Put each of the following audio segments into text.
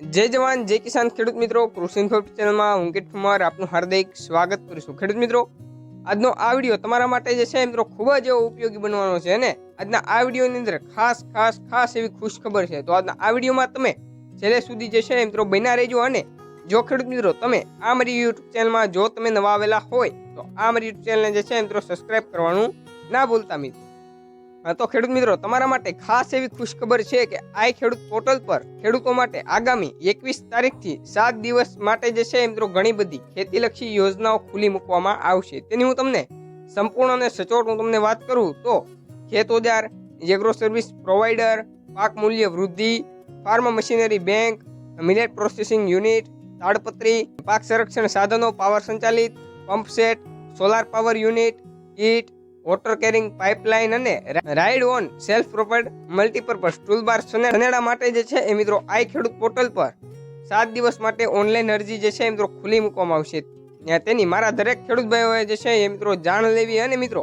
જય જવાન, જય કિસાન ખેડૂત મિત્રો. કૃષિ ઇન્ફો ચેનલમાં હું કિટ કુમાર આપનું હાર્દિક સ્વાગત કરું છું ખેડૂત મિત્રો, આજનો આ વીડિયો તમારા માટે જે છે મિત્રો ખૂબ જ એવો ઉપયોગી બનવાનો છે અને આજના આ વિડીયોની અંદર ખાસ ખાસ ખાસ એવી ખુશ ખબર છે. તો આજના આ વિડીયોમાં તમે છેલ્લે સુધી જે છે મિત્રો બન્યા રહેજો અને જો ખેડૂત મિત્રો તમે આ મારી યુટ્યુબ ચેનલમાં જો તમે નવા આવેલા હોય, તો આ મારી યુટ્યુબ ચેનલને જે છે મિત્રો સબસ્ક્રાઈબ કરવાનું ના ભૂલતા મિત્રો. તો ખેડૂત મિત્રો, તમારા માટે ખાસ એવી ખુશખબર છે કે આ ખેડૂત પોર્ટલ પર ખેડૂતો માટે આગામી એકવીસ તારીખથી સાત દિવસ માટે જે છે મિત્રો ઘણી બધી ખેતીલક્ષી યોજનાઓ ખુલ્લી મૂકવામાં આવશે. તેની હું તમને સંપૂર્ણ અને સચોટ હું તમને વાત કરું તો ખેત ઓજાર એગ્રો સર્વિસ પ્રોવાઈડર, પાક મૂલ્ય વૃદ્ધિ, farm machinery bank, millet processing unit, તાડપત્રી, પાક સંરક્ષણ સાધનો, પાવર સંચાલિત, pump set, solar power unit kit water carrying pipeline અને ride on self propelled multipurpose toolbar સનેડા માટે જે છે એ મિત્રો આઈ ખેડૂત પોર્ટલ પર સાત દિવસ માટે ઓનલાઈન અરજી જે છે એ મિત્રો ખુલ્લી મૂકવામાં આવશે. તેની મારા દરેક ખેડૂત ભાઈઓએ જે છે એ મિત્રો જાણ લેવી અને મિત્રો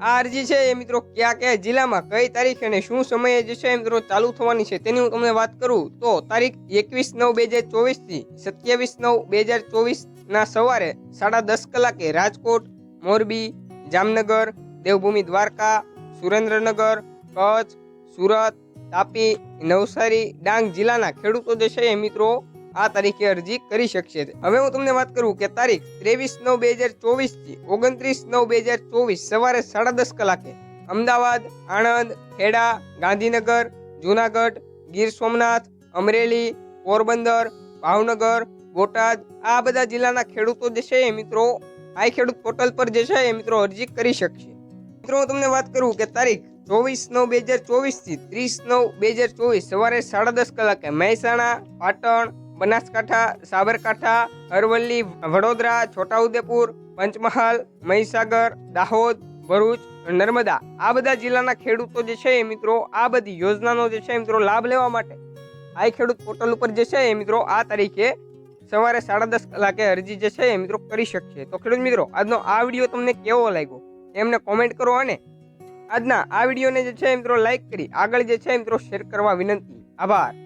આ અરજી છે એ મિત્રો કયા કયા જિલ્લામાં કઈ તારીખ અને શું સમયે જે છે એ મિત્રો ચાલુ થવાની છે તેની હું તમને વાત કરું તો તારીખ એકવીસ નવ બે હજાર ચોવીસથી સત્યાવીસ નવ બે હજાર ચોવીસ ના સવારે સાડા દસ કલાકે રાજકોટ, મોરબી, જામનગર દેવભૂમિ દ્વારકા, સુરેન્દ્રનગર, કચ્છ, સુરત, તાપી, નવસારી, ડાંગ જિલ્લાના ખેડૂતો જે છે એ મિત્રો આ તારીખે અરજી કરી શકશે. હવે હું તમને વાત કરું કે તારીખ ત્રેવીસ નવ બે હજાર ચોવીસથી ઓગણત્રીસ નવ બે હજાર ચોવીસ સવારે સાડા દસ કલાકે અમદાવાદ, આણંદ, ખેડા, ગાંધીનગર, જુનાગઢ, ગીર સોમનાથ, અમરેલી, પોરબંદર, ભાવનગર, બોટાદ આ બધા જિલ્લાના ખેડૂતો જે છે એ મિત્રો આ ખેડૂત પોર્ટલ પર જે છે એ મિત્રો અરજી કરી શકશે. મિત્રો હું તમને વાત કરું કે તારીખ ચોવીસ નવ બે હજાર ચોવીસથી ત્રીસ નવ બે હજાર ચોવીસ, સવારે સાડા દસ કલાકે મહેસાણા, પાટણ, બનાસકાંઠા, સાબરકાંઠા, અરવલ્લી, વડોદરા, છોટાઉદેપુર, પંચમહાલ, મહીસાગર, દાહોદ, ભરૂચ, નર્મદા આ બધા જિલ્લાના ખેડૂતો જે છે મિત્રો, આ બધી યોજનાનો જે છે મિત્રો લાભ લેવા માટે આ ખેડૂત પોર્ટલ ઉપર જે છે મિત્રો આ તારીખે સવારે સાડા દસ કલાકે અરજી જે છે મિત્રો કરી શકશે. તો ખેડૂત મિત્રો, આજનો આ વીડિયો તમને કેવો લાગ્યો? એમને કોમેન્ટ કરો અને આજના આ વિડીયોને જે છે મિત્રો લાઈક કરી આગળ જે છે મિત્રો શેર કરવા વિનંતી. આભાર.